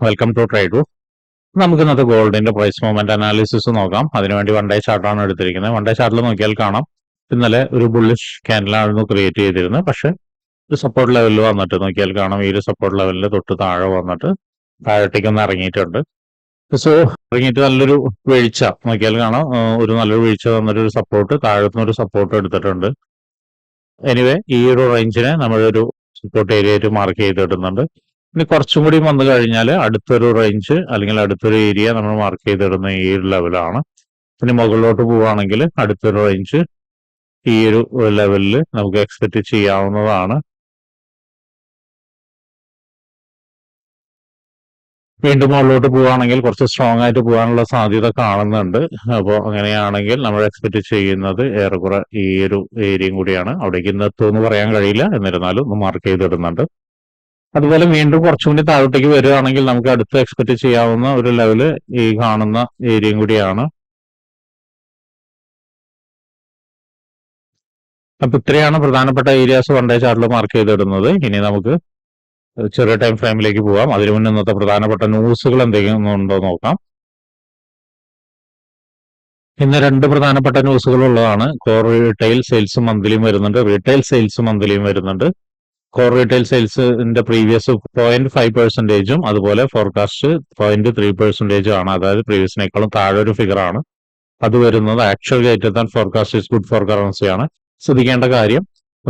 Welcome to try to നമുക്ക് ഇന്നത്തെ ഗോൾഡിന്റെ പ്രൈസ് മൂവ്മെന്റ് അനാലിസിസ് നോക്കാം അതിനുവേണ്ടി വൺ ഡേ ചാർട്ടാണ് എടുത്തിരിക്കുന്നത്. വൺ ഡേ ചാർട്ടിൽ നോക്കിയാൽ കാണാം. ഇന്നലെ ഒരു ബുള്ളിഷ് ക്യാൻഡലായിരുന്നു ക്രിയേറ്റ് ചെയ്തിരുന്നത്. പക്ഷെ ഒരു സപ്പോർട്ട് ലെവലിൽ വന്നിട്ട് നോക്കിയാൽ കാണാം. ഈ ഒരു സപ്പോർട്ട് ലെവലിൽ തൊട്ട് താഴെ വന്നിട്ട് താഴത്തേക്ക് ഒന്ന് ഇറങ്ങിയിട്ടുണ്ട്. സോ ഇറങ്ങിയിട്ട് നല്ലൊരു വീഴ്ച. നോക്കിയാൽ കാണാം. ഒരു നല്ലൊരു വീഴ്ച തന്നിട്ട് ഒരു സപ്പോർട്ട് താഴത്തുനിന്ന് ഒരു സപ്പോർട്ട് എടുത്തിട്ടുണ്ട്. എനിവേ ഈ ഒരു റേഞ്ചിനെ നമ്മളൊരു സപ്പോർട്ട് ഏരിയ ആയിട്ട് മാർക്ക് ചെയ്തിടുന്നുണ്ട്. ഇനി കുറച്ചും കൂടി വന്നു കഴിഞ്ഞാൽ അടുത്തൊരു റേഞ്ച് അല്ലെങ്കിൽ അടുത്തൊരു ഏരിയ നമ്മൾ മാർക്ക് ചെയ്തിടുന്ന ഈ ഒരു ലെവലാണ് പിന്നെ മുകളിലോട്ട് പോവുകയാണെങ്കിൽ അടുത്തൊരു റേഞ്ച് ഈ ഒരു ലെവലിൽ നമുക്ക് എക്സ്പെക്ട് ചെയ്യാവുന്നതാണ്. വീണ്ടും മുകളിലോട്ട് പോവുകയാണെങ്കിൽ കുറച്ച് സ്ട്രോങ് ആയിട്ട് പോകാനുള്ള സാധ്യത കാണുന്നുണ്ട്. അപ്പോൾ അങ്ങനെയാണെങ്കിൽ നമ്മൾ എക്സ്പെക്ട് ചെയ്യുന്നത് ഏറെക്കുറെ ഈ ഒരു ഏരിയയും കൂടിയാണ്. അവിടേക്ക് എത്തുമെന്ന് പറയാൻ കഴിയില്ല. എന്നിരുന്നാലും മാർക്ക് ചെയ്തിടുന്നുണ്ട്. അതുപോലെ വീണ്ടും കുറച്ചും കൂടി താഴോട്ടേക്ക് വരികയാണെങ്കിൽ നമുക്ക് അടുത്ത് എക്സ്പെക്ട് ചെയ്യാവുന്ന ഒരു ലെവൽ ഈ കാണുന്ന ഏരിയയും കൂടിയാണ്. അപ്പൊ ഇത്രയാണ് പ്രധാനപ്പെട്ട ഏരിയാസ് വൺ ഡേ ചാർട്ടിൽ മാർക്ക് ചെയ്തിടുന്നത്. ഇനി നമുക്ക് ചെറിയ ടൈം ഫ്രെയിമിലേക്ക് പോവാം. അതിനു മുന്നേ ഇന്നത്തെ പ്രധാനപ്പെട്ട ന്യൂസുകൾ എന്തെങ്കിലും ഉണ്ടോ നോക്കാം. ഇന്ന് രണ്ട് പ്രധാനപ്പെട്ട ന്യൂസുകൾ ഉള്ളതാണ്. കോർ റീറ്റെയിൽ സെയിൽസ് മന്ത്ലിയും വരുന്നുണ്ട്. റീറ്റെയിൽ സെയിൽസ് മന്ത്ലിയും വരുന്നുണ്ട്. കോർ റീറ്റെയിൽ സെയിൽസിന്റെ പ്രീവിയസ് പോയിന്റ് ഫൈവ് പെർസെന്റേജും അതുപോലെ ഫോർകാസ്റ്റ് പോയിന്റ് ത്രീ പെർസെന്റേജും ആണ്. അതായത് പ്രീവിയസിനേക്കാളും താഴെ ഒരു ഫിഗർ ആണ്. അത് വരുന്നത് actual greater than forecast is good for currency ആണ്. ശ്രദ്ധിക്കേണ്ട കാര്യം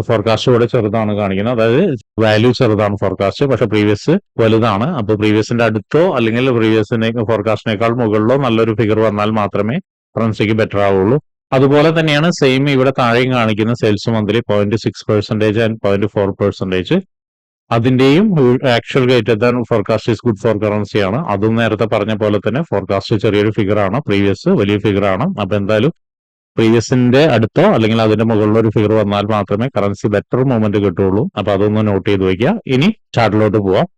ഫോർകാസ്റ്റ് കൂടെ ചെറുതാണ് കാണിക്കുന്നത്. അതായത് വാല്യൂ ചെറുതാണ് ഫോർകാസ്റ്റ് പക്ഷെ പ്രീവിയസ് വലുതാണ്. അപ്പൊ പ്രീവിയസിന്റെ അടുത്തോ അല്ലെങ്കിൽ പ്രീവിയസിനെ ഫോർകാസ്റ്റിനേക്കാൾ മുകളിലോ നല്ലൊരു ഫിഗർ വന്നാൽ മാത്രമേ കറൻസിക്ക് ബെറ്റർ ആവുള്ളൂ. അതുപോലെ തന്നെയാണ് സെയിം ഇവിടെ താഴെയും കാണിക്കുന്ന sales monthly point six percentage and point four percentage അതിന്റെയും actual greater than forecast is good for currency ആണ്. അതും നേരത്തെ പറഞ്ഞ പോലെ തന്നെ ഫോർകാസ്റ്റ് ചെറിയൊരു ഫിഗർ ആണ്. പ്രീവിയസ് വലിയ ഫിഗർ ആണ്. അപ്പൊ എന്തായാലും പ്രീവിയസിന്റെ അടുത്തോ അല്ലെങ്കിൽ അതിന്റെ മുകളിലോ ഒരു ഫിഗർ വന്നാൽ മാത്രമേ കറൻസി ബെറ്റർ മൂവ്മെന്റ് കിട്ടുള്ളൂ. അപ്പൊ അതൊന്ന് നോട്ട് ചെയ്ത് വെക്കുക ഇനി ചാർട്ടിലോട്ട് പോവാം.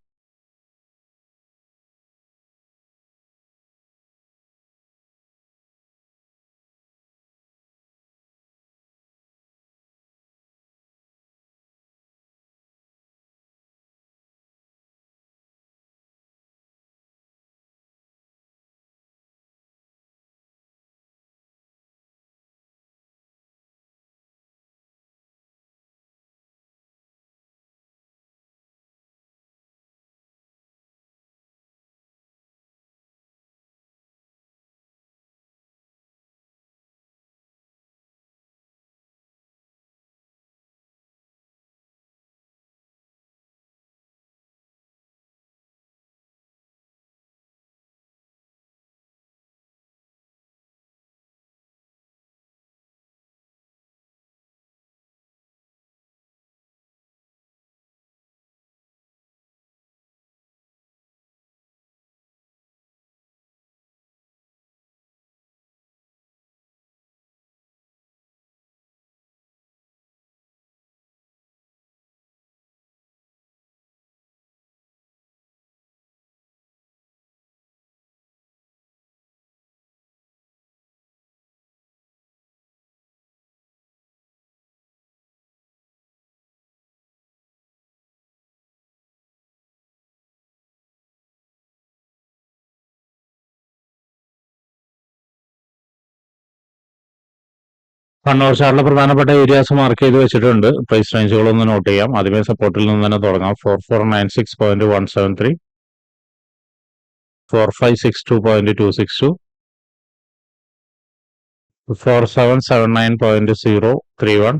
കണ്ണൂർ ഷാറിലെ പ്രധാനപ്പെട്ട ഏരിയാസ് മാർക്ക് ചെയ്ത് വെച്ചിട്ടുണ്ട്. പ്രൈസ് റേഞ്ചുകളൊന്ന് നോട്ട് ചെയ്യാം. ആദ്യമേ സപ്പോർട്ടിൽ നിന്ന് തന്നെ തുടങ്ങാം. Four four nine six point one seven three four five six two point two six two four seven seven nine point zero three one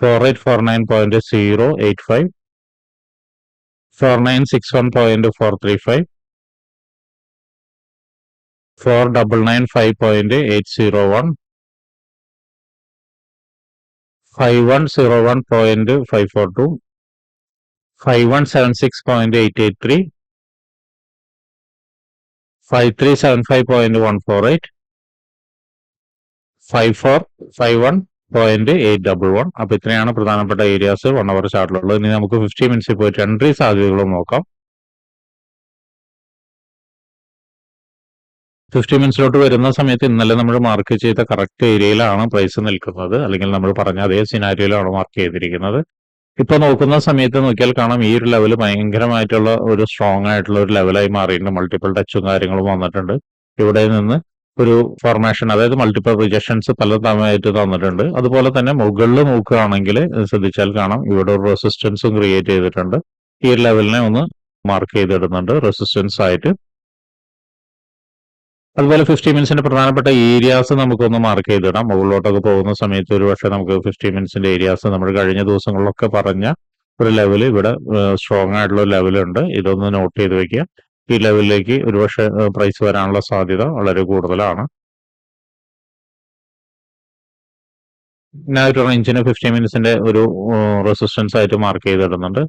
four eight four nine point zero eight five four nine six one point four three five four double nine five point eight zero one five one zero one point five four two five one seven six point eight eight three five three seven five point one four eight five four five one point eight double one അപ്പൊ ഇത്രയാണ് പ്രധാനപ്പെട്ട areas one hour ചാർട്ടിലുള്ളത് ഇനി നമുക്ക് fifty മിനിറ്റ്സിൽ പോയിട്ട് entry സാധ്യതകളും നോക്കാം. Fifty മിനിറ്റ്സിലോട്ട് വരുന്ന സമയത്ത് ഇന്നലെ നമ്മൾ മാർക്ക് ചെയ്ത കറക്റ്റ് ഏരിയയിലാണ് പ്രൈസ് നിൽക്കുന്നത്. അല്ലെങ്കിൽ നമ്മൾ പറഞ്ഞ അതേ സിനാരിയോയിലാണ് മാർക്ക് ചെയ്തിരിക്കുന്നത്. ഇപ്പൊ നോക്കുന്ന സമയത്ത് നോക്കിയാൽ കാണാം ഈ ഒരു ലെവൽ ഭയങ്കരമായിട്ടുള്ള ഒരു സ്ട്രോങ് ആയിട്ടുള്ള ഒരു ലെവലായി മാറിയിട്ടുണ്ട്. മൾട്ടിപ്പിൾ ടച്ചും കാര്യങ്ങളും വന്നിട്ടുണ്ട്. ഇവിടെ നിന്ന് ഒരു ഫോർമേഷൻ അതായത് മൾട്ടിപ്പിൾ റിജക്ഷൻസ് പല തവണയായിട്ട് തന്നിട്ടുണ്ട്. അതുപോലെ തന്നെ മുകളിൽ നോക്കുകയാണെങ്കിൽ ശ്രദ്ധിച്ചാൽ കാണാം ഇവിടെ ഒരു റെസിസ്റ്റൻസും ക്രിയേറ്റ് ചെയ്തിട്ടുണ്ട്. ഈ ലെവലിനെ ഒന്ന് മാർക്ക് ചെയ്തിടുന്നുണ്ട്. റെസിസ്റ്റൻസ് ആയിട്ട് അതുപോലെ ഫിഫ്റ്റി മിനിറ്റ്സിന്റെ പ്രധാനപ്പെട്ട ഏരിയാസ് നമുക്കൊന്ന് മാർക്ക് ചെയ്തിടാം. മുകളിലോട്ടൊക്കെ പോകുന്ന സമയത്ത് ഒരു പക്ഷേ നമുക്ക് ഫിഫ്റ്റി മിനിറ്റ്സിന്റെ ഏരിയാസ് നമ്മൾ കഴിഞ്ഞ ദിവസങ്ങളിലൊക്കെ പറഞ്ഞ ഒരു ലെവൽ ഇവിടെ സ്ട്രോങ് ആയിട്ടുള്ള ഒരു ലെവലുണ്ട് ഇതൊന്ന് നോട്ട് ചെയ്ത് വെക്കുക. ഈ ലെവലിലേക്ക് ഒരുപക്ഷെ പ്രൈസ് വരാനുള്ള സാധ്യത വളരെ കൂടുതലാണ്. ഞാൻ ഒരു റേഞ്ചിന് ഫിഫ്റ്റി മിനിറ്റ്സിന്റെ ഒരു റെസിസ്റ്റൻസ് ആയിട്ട് മാർക്ക് ചെയ്തിടുന്നുണ്ട്.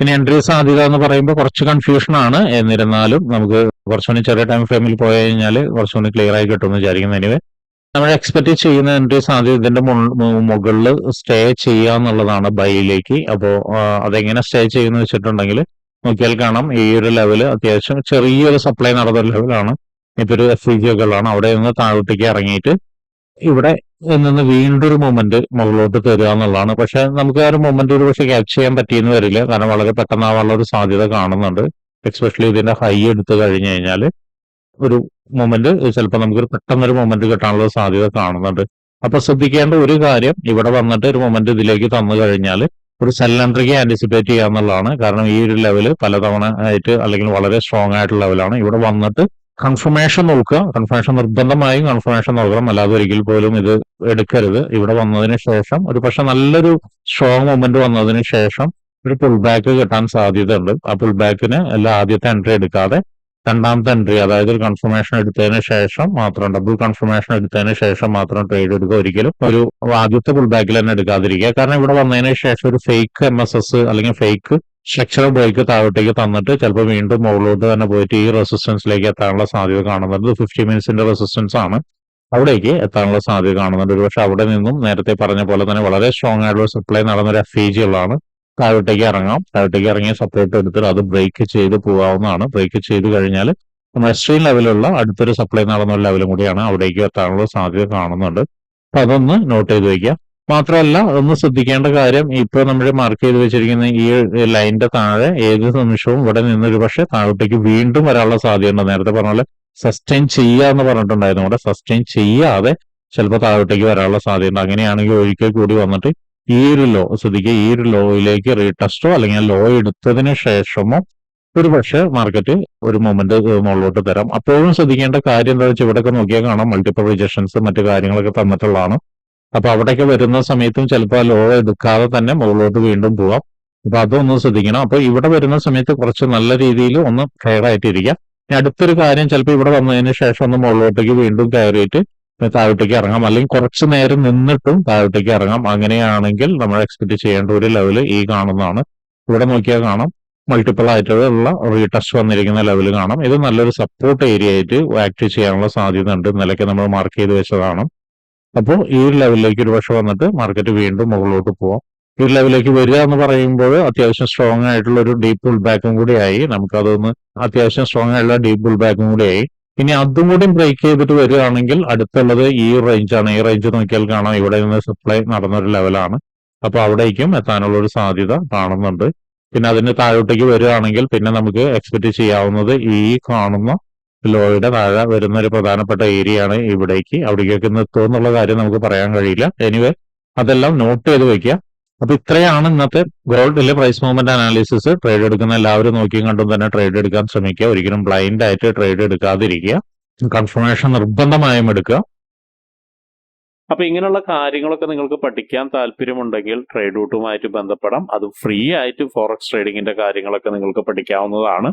പിന്നെ എൻട്രി സാധ്യത എന്ന് പറയുമ്പോൾ കുറച്ച് കൺഫ്യൂഷൻ ആണ്. എന്നിരുന്നാലും നമുക്ക് കുറച്ചുകൂടി ചെറിയ ടൈം ഫ്രെയിമിൽ പോയി കഴിഞ്ഞാൽ കുറച്ചുകൂടി ക്ലിയർ ആയി കിട്ടുമെന്ന് വിചാരിക്കുന്നു. എനിവേ നമ്മൾ എക്സ്പെക്ട് ചെയ്യുന്ന എൻട്രി സാധ്യത ഇതിന്റെ മുകളിൽ സ്റ്റേ ചെയ്യുക എന്നുള്ളതാണ് ബൈയിലേക്ക് അപ്പോൾ അതെങ്ങനെ സ്റ്റേ ചെയ്യുന്ന വെച്ചിട്ടുണ്ടെങ്കിൽ നോക്കിയാൽ കാണാം. ഈ ഒരു ലെവൽ അത്യാവശ്യം ചെറിയൊരു സപ്ലൈ നടന്ന ലെവലാണ് ഇപ്പൊ ഒരു എഫ് ജി ഒക്കെകളാണ് അവിടെ നിന്ന് താഴോട്ടേക്ക് ഇറങ്ങിയിട്ട് ഇവിടെ നിന്ന് വീണ്ടൊരു മൊമെന്റ് മുകളിലോട്ട് തരിക എന്നുള്ളതാണ്. പക്ഷെ നമുക്ക് ആ ഒരു മൊമെന്റ് ഒരു പക്ഷെ ക്യാച്ച് ചെയ്യാൻ പറ്റിയെന്ന് വരില്ല. കാരണം വളരെ പെട്ടെന്നാവാനുള്ള ഒരു സാധ്യത കാണുന്നുണ്ട്. എക്സ്പെഷ്യലി ഇതിന്റെ ഹൈ എടുത്തു കഴിഞ്ഞു കഴിഞ്ഞാൽ ഒരു മൊമെന്റ് ചിലപ്പോൾ നമുക്കൊരു പെട്ടെന്നൊരു മൊമെന്റ് കിട്ടാനുള്ള സാധ്യത കാണുന്നുണ്ട്. അപ്പൊ ശ്രദ്ധിക്കേണ്ട ഒരു കാര്യം ഇവിടെ വന്നിട്ട് ഒരു മൊമെന്റ് ഇതിലേക്ക് തന്നു കഴിഞ്ഞാൽ ഒരു സെല്ലൻട്രിക്ക് ആന്റിസിപ്പേറ്റ് ചെയ്യാന്നുള്ളതാണ്. കാരണം ഈ ഒരു ലെവൽ പലതവണ ആയിട്ട് അല്ലെങ്കിൽ വളരെ സ്ട്രോങ് ആയിട്ടുള്ള ലെവലാണ് ഇവിടെ വന്നിട്ട് കൺഫർമേഷൻ നോക്കുക. കൺഫർമേഷൻ നിർബന്ധമായും കൺഫർമേഷൻ നോക്കണം അല്ലാതെ ഒരിക്കൽ പോലും ഇത് എടുക്കരുത്. ഇവിടെ വന്നതിന് ശേഷം ഒരു പക്ഷെ നല്ലൊരു സ്ട്രോങ് മൊമെന്റ് വന്നതിന് ശേഷം ഒരു പുൾ ബാക്ക് കിട്ടാൻ സാധ്യതയുണ്ട്. ആ പുൾ ബാക്കിന് എല്ലാ ആദ്യത്തെ എൻട്രി എടുക്കാതെ രണ്ടാമത്തെ എൻട്രി അതായത് ഒരു കൺഫർമേഷൻ എടുത്തതിന് ശേഷം മാത്രം ഡബിൾ കൺഫർമേഷൻ എടുത്തതിന് ശേഷം മാത്രം ട്രേഡ് എടുക്കുക. ഒരിക്കലും ഒരു ആദ്യത്തെ പുൾ ബാക്കിൽ തന്നെ എടുക്കാതിരിക്കുക. കാരണം ഇവിടെ വന്നതിന് ശേഷം ഒരു ഫേക്ക് എം എസ് എസ് അല്ലെങ്കിൽ ഫേക്ക് സ്ട്രക്ചർ ബ്രേക്ക് താഴോട്ടേക്ക് തന്നിട്ട് ചിലപ്പോൾ വീണ്ടും മുകളിലോട്ട് തന്നെ പോയിട്ട് ഈ റെസിസ്റ്റൻസിലേക്ക് എത്താനുള്ള സാധ്യത കാണുന്നുണ്ട്. ഫിഫ്റ്റി മിനിറ്റ്സിന്റെ റെസിസ്റ്റൻസ് ആണ്. അവിടേക്ക് എത്താനുള്ള സാധ്യത കാണുന്നുണ്ട്. ഒരുപക്ഷെ അവിടെ നിന്നും നേരത്തെ പറഞ്ഞ പോലെ തന്നെ വളരെ സ്ട്രോങ് ആയിട്ടുള്ള സപ്ലൈ നടന്നൊരു എഫ് ഇ ഉള്ളതാണ്. താഴോട്ടേക്ക് ഇറങ്ങാം. താഴോട്ടേക്ക് ഇറങ്ങിയ സപ്പോർട്ട് എടുത്തിട്ട് അത് ബ്രേക്ക് ചെയ്ത് പോകാവുന്നതാണ്. ബ്രേക്ക് ചെയ്ത് കഴിഞ്ഞാൽ നമ്മൾ എക്സ്ട്രീം ലെവലുള്ള അടുത്തൊരു സപ്ലൈ നടന്ന ഒരു ലെവലും കൂടിയാണ് അവിടേക്ക് എത്താനുള്ള സാധ്യത കാണുന്നുണ്ട്. അപ്പൊ അതൊന്ന് നോട്ട് ചെയ്ത് വെക്കുക. മാത്രമല്ല ഒന്ന് ശ്രദ്ധിക്കേണ്ട കാര്യം ഇപ്പൊ നമ്മൾ മാർക്ക് ചെയ്ത് വെച്ചിരിക്കുന്ന ഈ ലൈനിന്റെ താഴെ ഏത് നിമിഷവും ഇവിടെ നിന്ന് ഒരു പക്ഷേ താഴോട്ടേക്ക് വീണ്ടും വരാനുള്ള സാധ്യതയുണ്ട്. നേരത്തെ പറഞ്ഞ പോലെ സസ്റ്റെയിൻ ചെയ്യുക എന്ന് പറഞ്ഞിട്ടുണ്ടായിരുന്നു. ഇവിടെ സസ്റ്റെയിൻ ചെയ്യാതെ ചിലപ്പോൾ താഴോട്ടേക്ക് വരാനുള്ള സാധ്യതയുണ്ട്. അങ്ങനെയാണെങ്കിൽ ഒരിക്കൽ കൂടി വന്നിട്ട് ഈ ഒരു ലോ ശ്രദ്ധിക്കുക ഈ ഒരു ലോയിലേക്ക് റീടെസ്റ്റോ അല്ലെങ്കിൽ ലോ എടുത്തതിന് ശേഷമോ ഒരു പക്ഷേ മാർക്കറ്റ് ഒരു മൊമെന്റ് മുകളിലോട്ട് തരാം. അപ്പോഴും ശ്രദ്ധിക്കേണ്ട കാര്യം എന്താ വെച്ചാൽ ഇവിടെയൊക്കെ നോക്കിയാൽ കാണാം. മൾട്ടിപ്പിൾ റിജക്ഷൻസ് മറ്റു കാര്യങ്ങളൊക്കെ തന്നിട്ടുള്ളതാണ്. അപ്പൊ അവിടേക്ക് വരുന്ന സമയത്തും ചിലപ്പോൾ ലോ എടുക്കാതെ തന്നെ മുകളിലോട്ട് വീണ്ടും പോവാം. അപ്പൊ അതൊന്ന് ശ്രദ്ധിക്കണം. അപ്പൊ ഇവിടെ വരുന്ന സമയത്ത് കുറച്ച് നല്ല രീതിയിൽ ഒന്ന് ഫെയർ ആയിട്ടിരിക്കാം. ഇനി അടുത്തൊരു കാര്യം ചിലപ്പോൾ ഇവിടെ വന്നതിന് ശേഷം ഒന്ന് മുകളിലോട്ടേക്ക് വീണ്ടും കയറിയിട്ട് താഴോട്ടേക്ക് ഇറങ്ങാം. അല്ലെങ്കിൽ കുറച്ച് നേരം നിന്നിട്ടും താഴോട്ടേക്ക് ഇറങ്ങാം. അങ്ങനെയാണെങ്കിൽ നമ്മൾ എക്സ്പെക്ട് ചെയ്യേണ്ട ഒരു ലെവൽ ഈ കാണുന്നതാണ്. ഇവിടെ നോക്കിയാൽ കാണാം. മൾട്ടിപ്പിൾ ആയിട്ടുള്ള റീടസ്റ്റ് വന്നിരിക്കുന്ന ലെവൽ കാണാം. ഇത് നല്ലൊരു സപ്പോർട്ട് ഏരിയ ആയിട്ട് ആക്ട് ചെയ്യാനുള്ള സാധ്യത ഉണ്ട് നിലയ്ക്ക് നമ്മൾ മാർക്ക് ചെയ്ത് വെച്ചതാണ്. അപ്പോൾ ഈ ഒരു ലെവലിലേക്ക് ഒരു പക്ഷെ വന്നിട്ട് മാർക്കറ്റ് വീണ്ടും മുകളിലോട്ട് പോവാം. ഈ ലെവലിലേക്ക് വരിക എന്ന് പറയുമ്പോൾ അത്യാവശ്യം സ്ട്രോങ് ആയിട്ടുള്ള ഒരു ഡീപ്പ് പുൾ ബാക്കും കൂടിയായി നമുക്കതൊന്ന് അത്യാവശ്യം സ്ട്രോങ് ആയിട്ടുള്ള ഡീപ്പ് പുൾ ബാക്കും ആയി. ഇനി അതും കൂടി ബ്രേക്ക് ചെയ്തിട്ട് വരികയാണെങ്കിൽ അടുത്തുള്ളത് ഈ റേഞ്ചാണ് ഈ റേഞ്ച് നോക്കിയാൽ കാണാം. ഇവിടെ നിന്ന് സപ്ലൈ നടന്നൊരു ലെവലാണ് അപ്പൊ അവിടേക്കും എത്താനുള്ള ഒരു സാധ്യത കാണുന്നുണ്ട്. പിന്നെ അതിന് താഴോട്ടേക്ക് വരികയാണെങ്കിൽ പിന്നെ നമുക്ക് എക്സ്പെക്ട് ചെയ്യാവുന്നത് ഈ കാണുന്ന ലോയുടെ താഴെ വരുന്ന ഒരു പ്രധാനപ്പെട്ട ഏരിയ ആണ് ഇവിടേക്ക്. അവിടേക്കൊക്കെ നിർത്തുക എന്നുള്ള കാര്യം നമുക്ക് പറയാൻ കഴിയില്ല. എനിവേ അതെല്ലാം നോട്ട് ചെയ്ത് വെക്കുക. അപ്പൊ ഇത്രയാണ് ഇന്നത്തെ ഗോൾഡിലെ പ്രൈസ് മൂവ്മെന്റ് അനാലിസിസ് ട്രേഡ് എടുക്കുന്ന എല്ലാവരും നോക്കിയും കണ്ടും തന്നെ ട്രേഡ് എടുക്കാൻ ശ്രമിക്കുക. ഒരിക്കലും ബ്ലൈൻഡ് ആയിട്ട് ട്രേഡ് എടുക്കാതിരിക്കുക. കൺഫർമേഷൻ നിർബന്ധമായും എടുക്കുക. അപ്പൊ ഇങ്ങനെയുള്ള കാര്യങ്ങളൊക്കെ നിങ്ങൾക്ക് പഠിക്കാൻ താല്പര്യമുണ്ടെങ്കിൽ ട്രേഡ് റൂട്ടുമായിട്ട് ബന്ധപ്പെടാം. അത് ഫ്രീ ആയിട്ട് ഫോറക്സ് ട്രേഡിങ്ങിന്റെ കാര്യങ്ങളൊക്കെ നിങ്ങൾക്ക് പഠിക്കാവുന്നതാണ്.